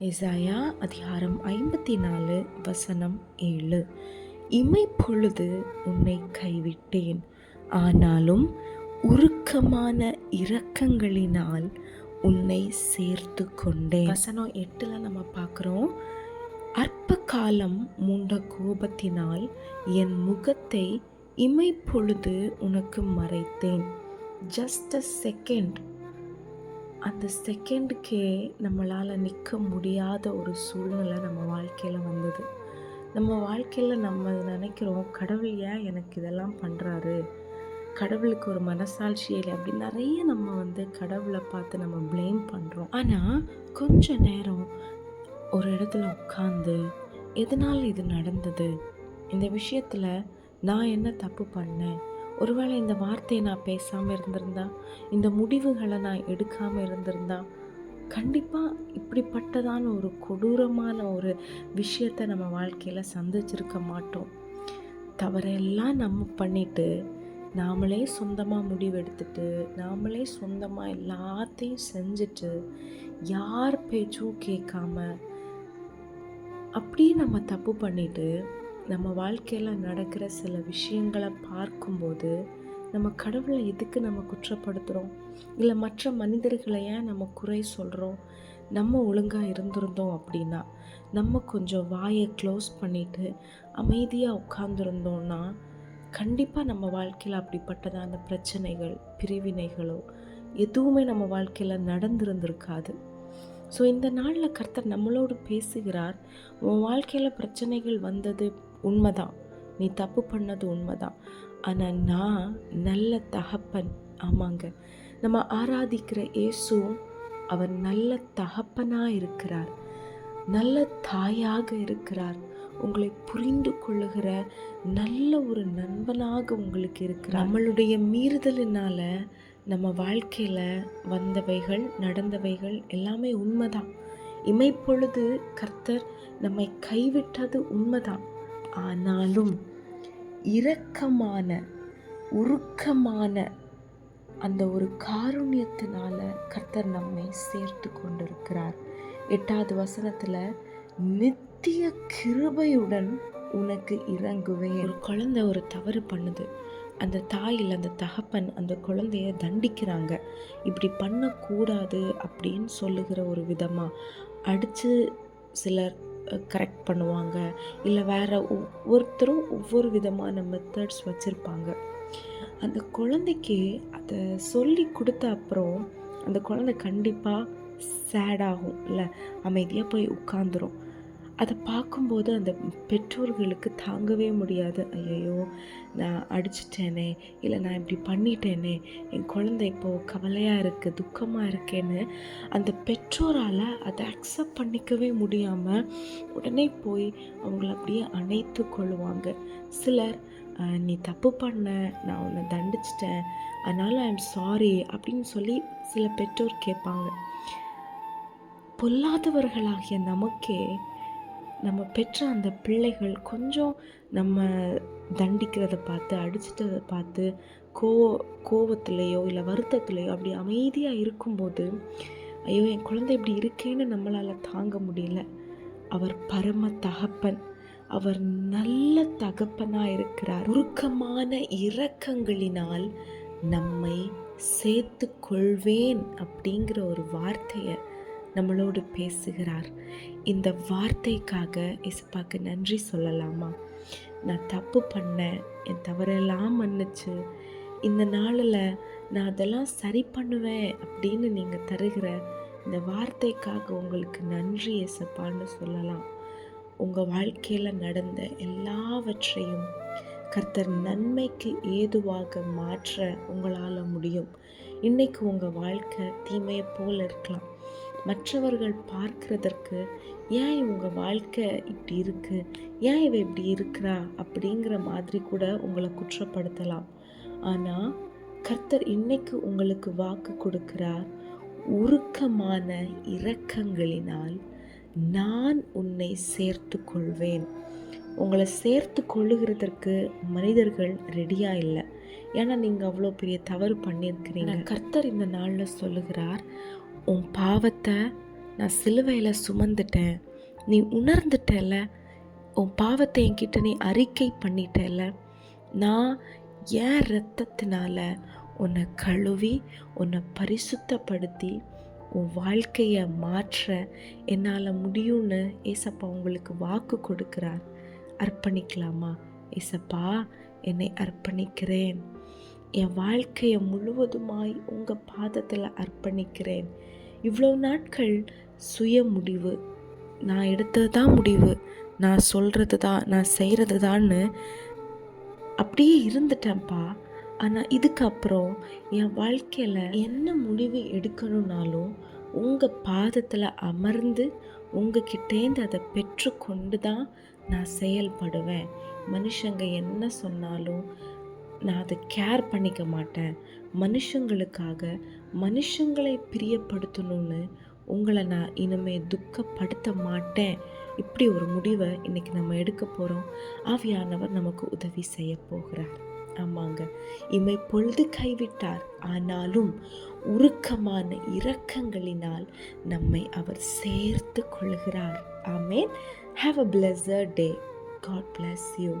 எசாயா அதிகாரம் ஐம்பத்தி நாலு வசனம் ஏழு. இமைப்பொழுது உன்னை கைவிட்டேன். ஆனாலும் உருக்கமான இரக்கங்களினால் உன்னை சேர்த்து கொண்டேன் வசனம் எட்டில் நம்ம பார்க்குறோம் அற்ப காலம் மூண்ட கோபத்தினால் என் முகத்தை இமைப்பொழுது உனக்கு மறைத்தேன். ஜஸ்ட் அ செகண்ட் அந்த செகண்டுக்கே நம்மளால் நிற்க முடியாத ஒரு சூழ்நிலை நம்ம வாழ்க்கையில் வந்தது. நம்ம வாழ்க்கையில் நம்ம நினைக்கிறோம் கடவுள் ஏன் எனக்கு இதெல்லாம் பண்ணுறாரு கடவுளுக்கு ஒரு மனசாட்சி இல்லை. அப்படின்னு நிறைய நம்ம வந்து கடவுளை பார்த்து நம்ம ப்ளேம் பண்ணுறோம் ஆனால் கொஞ்ச நேரம் ஒரு இடத்துல உட்காந்து எதனால் இது நடந்தது? இந்த விஷயத்தில் நான் என்ன தப்பு பண்ணேன்? ஒருவேளை இந்த வார்த்தையை நான் பேசாமல் இருந்திருந்தா இந்த முடிவுகளை நான் எடுக்காமல் இருந்திருந்தா கண்டிப்பாக இப்படிப்பட்டதான ஒரு கொடூரமான ஒரு விஷயத்தை நம்ம வாழ்க்கையில் சந்திச்சிருக்க மாட்டோம். தவறெல்லாம் நம்ம பண்ணிட்டு நாமளே சொந்தமாக முடிவெடுத்துட்டு நாமளே சொந்தமாக எல்லாத்தையும் செஞ்சுட்டு யார் பேச்சும் கேட்காம அப்படியே நம்ம தப்பு பண்ணிவிட்டு நம்ம வாழ்க்கையில் நடக்கிற சில விஷயங்களை பார்க்கும்போது நம்ம கடவுளை எதுக்கு நம்ம குற்றப்படுத்துகிறோம் இல்லை மற்ற மனிதர்களை ஏன் நம்ம குறை சொல்கிறோம் நம்ம ஒழுங்காக இருந்திருந்தோம் அப்படின்னா நம்ம கொஞ்சம் வாயை க்ளோஸ் பண்ணிவிட்டு அமைதியாக உட்காந்துருந்தோம்னா கண்டிப்பாக நம்ம வாழ்க்கையில் அப்படிப்பட்டதான பிரச்சனைகள் பிரிவினைகளோ எதுவுமே நம்ம வாழ்க்கையில் நடந்திருந்திருக்காது. ஸோ இந்த நாளில் கர்த்தர் நம்மளோடு பேசுகிறார் உன் வாழ்க்கையில் பிரச்சனைகள் வந்தது உண்மைதான். நீ தப்பு பண்ணது உண்மைதான். ஆனால் நான் நல்ல தகப்பன். ஆமாங்க. நம்ம ஆராதிக்கிற இயேசுவும் அவர் நல்ல தகப்பனாக இருக்கிறார். நல்ல தாயாக இருக்கிறார். உங்களை புரிந்து கொள்ளுகிற நல்ல ஒரு நண்பனாக உங்களுக்கு இருக்கிறார். நம்மளுடைய மீறுதலினால நம்ம வாழ்க்கையில் வந்தவைகள் நடந்தவைகள் எல்லாமே உண்மைதான். இமைப்பொழுது கர்த்தர் நம்மை கைவிட்டது உண்மைதான். ஆனாலும் இரக்கமான உருக்கமான அந்த ஒரு காருண்யத்தினால கர்த்தர் நம்மை சேர்த்து கொண்டிருக்கிறார். எட்டாவது வசனத்தில் நித்திய கிருபையுடன் உனக்கு இறங்குவேன். ஒரு குழந்தை ஒரு தவறு பண்ணுது. அந்த தாயில் அந்த தகப்பன் அந்த குழந்தைய தண்டிக்கிறாங்க. இப்படி பண்ணக்கூடாது அப்படின்னு சொல்லுகிற ஒரு விதமாக அடித்து சிலர் கரெக்ட் பண்ணுவாங்க. இல்லை வேறு ஒவ்வொருத்தரும் ஒவ்வொரு விதமான மெத்தட்ஸ் வச்சுருப்பாங்க. அந்த குழந்தைக்கு அதை சொல்லி கொடுத்த அப்புறம் அந்த குழந்தை கண்டிப்பாக சேடாகும் இல்லை அமைதியாக போய் உட்காந்துரும். அதை பார்க்கும்போது அந்த பெற்றோர்களுக்கு தாங்கவே முடியாது. ஐயையோ நான் அடிச்சிட்டேனே இல்லை நான் இப்படி பண்ணிட்டேனே என் குழந்தை இப்போது கவலையாக இருக்குது துக்கமாக இருக்கேன்னு அந்த பெற்றோரால் அதை அக்செப்ட் பண்ணிக்கவே முடியாமல் உடனே போய் அவங்கள அப்படியே அணைத்து கொள்ளுவாங்க. சிலர் நீ தப்பு பண்ண நான் உன்னை தண்டிச்சிட்டேன் அதனால் ஐ எம் சாரி அப்படின்னு சொல்லி சில பெற்றோர் கேட்பாங்க. பொல்லாதவர்களாகிய நமக்கே நம்ம பெற்ற அந்த பிள்ளைகள் கொஞ்சம் நம்ம தண்டிக்கிறத பார்த்து அடிச்சிட்டதை பார்த்து கோ கோவத்துலேயோ இல்லை வருத்தத்துலேயோ அப்படி அமைதியாக இருக்கும்போது ஐயோ என் குழந்தை இப்படி இருக்கேன்னு நம்மளால் தாங்க முடியல. அவர் பரம தகப்பன். அவர் நல்ல தகப்பனாக இருக்கிறார். உருக்கமான இரக்கங்களினால் நம்மை சேர்த்து கொள்வேன் அப்படிங்கிற ஒரு வார்த்தையை நம்மளோடு பேசுகிறார். இந்த வார்த்தைக்காக இசப்பாக்கு நன்றி சொல்லலாமா? நான் தப்பு பண்ணேன். என் தவறெல்லாம் மன்னிச்சு. இந்த நாளில் நான் அதெல்லாம் சரி பண்ணுவேன் அப்படின்னு நீங்கள் தருகிற இந்த வார்த்தைக்காக உங்களுக்கு நன்றி இசப்பான்னு சொல்லலாம். உங்கள் வாழ்க்கையில் நடந்த எல்லாவற்றையும் கர்த்தர் நன்மைக்கு ஏதுவாக மாற்ற உங்களால் முடியும். இன்றைக்கு உங்கள் வாழ்க்கை தீமையை போல் இருக்கலாம். மற்றவர்கள் பார்க்கிறதற்கு ஏன் இவங்க வாழ்க்கை இப்படி இருக்குது ஏன் இவ இப்படி இருக்கிறா? அப்படிங்கிற மாதிரி கூட உங்களை குற்றப்படுத்தலாம். ஆனால் கர்த்தர் இன்னைக்கு உங்களுக்கு வாக்கு கொடுக்கிறார். உருக்கமான இரக்கங்களினால் நான் உன்னை சேர்த்து கொள்வேன் உங்களை சேர்த்து கொள்ளுகிறதற்கு மனிதர்கள் ரெடியாக இல்லை. ஏன்னா நீங்கள் அவ்வளோ பெரிய தவறு பண்ணியிருக்கிறீங்க. கர்த்தர் இந்த நாளில் சொல்லுகிறார் உன் பாவத்தை நான் சிலுவையில் சுமந்துட்டேன். நீ உணர்ந்துட்டல உன் பாவத்தை என்கிட்ட நீ அறிக்கை பண்ணிட்டல நான் ஏன் ரத்தத்தினால உன்னை கழுவி உன்னை பரிசுத்தப்படுத்தி உன் வாழ்க்கையை மாற்ற என்னால் முடியும்னு ஏசப்பா உங்களுக்கு வாக்கு கொடுக்குறார். அர்ப்பணிக்கலாமா? ஏசப்பா என்னை அர்ப்பணிக்கிறேன். என் வாழ்க்கையை முழுவதுமாய் உங்கள் பாதத்தில் அர்ப்பணிக்கிறேன். இவ்வளோ நாட்கள் சுய முடிவு நான் எடுத்தது தான் முடிவு. நான் சொல்கிறது தான் நான் செய்கிறது தான்னு அப்படியே இருந்துட்டேன்ப்பா. ஆனால் இதுக்கப்புறம் என் வாழ்க்கையில் என்ன முடிவு எடுக்கணும்னாலும் உங்கள் பாதத்தில் அமர்ந்து உங்ககிட்டேந்து அதை பெற்றுக்கொண்டு தான் நான் செயல்படுவேன். மனுஷங்க என்ன சொன்னாலும் நான் அதை கேர் பண்ணிக்க மாட்டேன். மனுஷங்களுக்காக மனுஷங்களை பிரியப்படுத்தணும்னு உங்களை நான் இனிமே துக்கப்படுத்த மாட்டேன். இப்படி ஒரு முடிவை இன்னைக்கு நம்ம எடுக்க போகிறோம் ஆவியானவர் நமக்கு உதவி செய்ய போகிறார். ஆமாங்க. இமை பொழுது கைவிட்டார். ஆனாலும் உருக்கமான இரக்கங்களினால் நம்மை அவர் சேர்த்து கொள்கிறார். Amen. Have a pleasure day God bless you